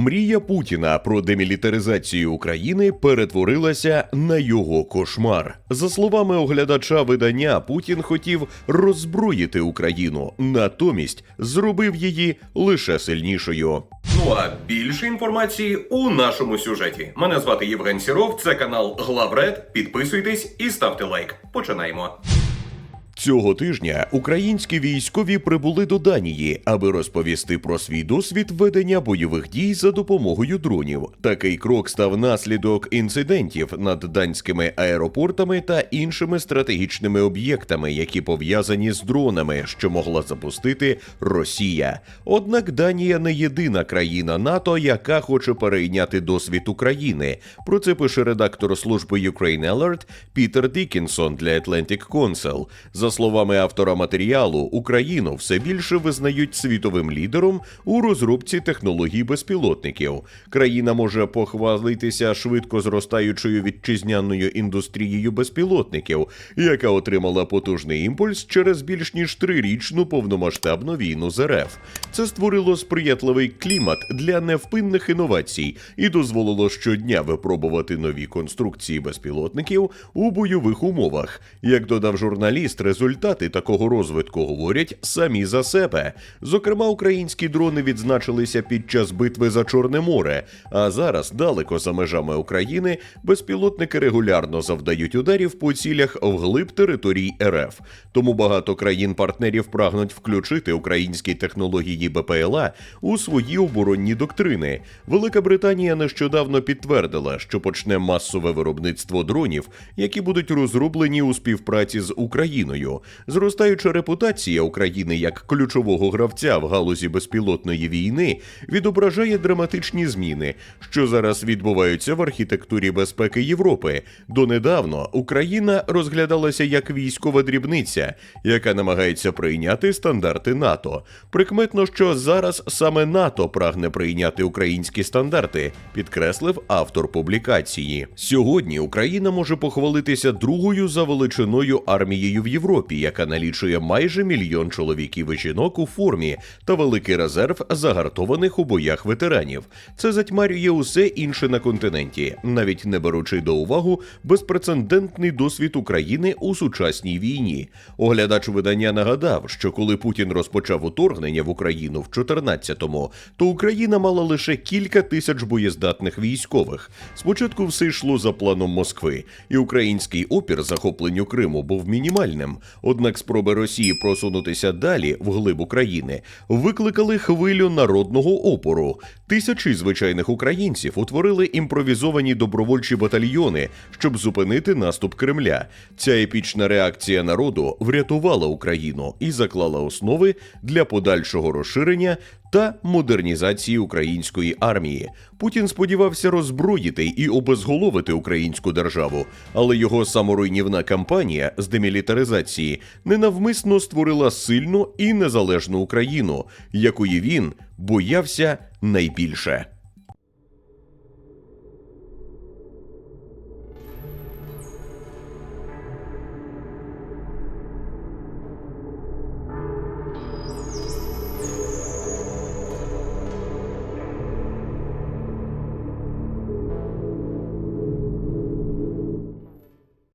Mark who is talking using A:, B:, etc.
A: Мрія Путіна про демілітаризацію України перетворилася на його кошмар. За словами оглядача видання, Путін хотів роззброїти Україну, натомість зробив її лише сильнішою. Ну а більше інформації у нашому сюжеті. Мене звати Євген Сіров. Це канал Главред. Підписуйтесь і ставте лайк. Починаємо. Цього тижня українські військові прибули до Данії, аби розповісти про свій досвід ведення бойових дій за допомогою дронів. Такий крок став наслідок інцидентів над данськими аеропортами та іншими стратегічними об'єктами, які пов'язані з дронами, що могла запустити Росія. Однак Данія не єдина країна НАТО, яка хоче перейняти досвід України. Про це пише редактор служби Ukraine Alert Пітер Дікінсон для Atlantic Council. За словами автора матеріалу, Україну все більше визнають світовим лідером у розробці технологій безпілотників. Країна може похвалитися швидко зростаючою вітчизняною індустрією безпілотників, яка отримала потужний імпульс через більш ніж трирічну повномасштабну війну з РФ. Це створило сприятливий клімат для невпинних інновацій і дозволило щодня випробувати нові конструкції безпілотників у бойових умовах. Як додав журналіст, результати такого розвитку говорять самі за себе. Зокрема, українські дрони відзначилися під час битви за Чорне море. А зараз, далеко за межами України, безпілотники регулярно завдають ударів по цілях вглиб територій РФ. Тому багато країн-партнерів прагнуть включити українські технології БПЛА у свої оборонні доктрини. Велика Британія нещодавно підтвердила, що почне масове виробництво дронів, які будуть розроблені у співпраці з Україною. Зростаюча репутація України як ключового гравця в галузі безпілотної війни відображає драматичні зміни, що зараз відбуваються в архітектурі безпеки Європи. Донедавно Україна розглядалася як військова дрібниця, яка намагається прийняти стандарти НАТО. Прикметно, що зараз саме НАТО прагне прийняти українські стандарти, підкреслив автор публікації. Сьогодні Україна може похвалитися другою за величиною армією в Європі, яка налічує майже мільйон чоловіків і жінок у формі та великий резерв загартованих у боях ветеранів. Це затьмарює усе інше на континенті, навіть не беручи до уваги безпрецедентний досвід України у сучасній війні. Оглядач видання нагадав, що коли Путін розпочав уторгнення в Україну в 14-му, то Україна мала лише кілька тисяч боєздатних військових. Спочатку все йшло за планом Москви, і український опір захопленню Криму був мінімальним. Однак спроби Росії просунутися далі вглиб України викликали хвилю народного опору. Тисячі звичайних українців утворили імпровізовані добровольчі батальйони, щоб зупинити наступ Кремля. Ця епічна реакція народу врятувала Україну і заклала основи для подальшого розширення та модернізації української армії. Путін сподівався роззброїти і обезголовити українську державу, але його саморуйнівна кампанія з демілітаризації ненавмисно створила сильну і незалежну Україну, якої він боявся найбільше.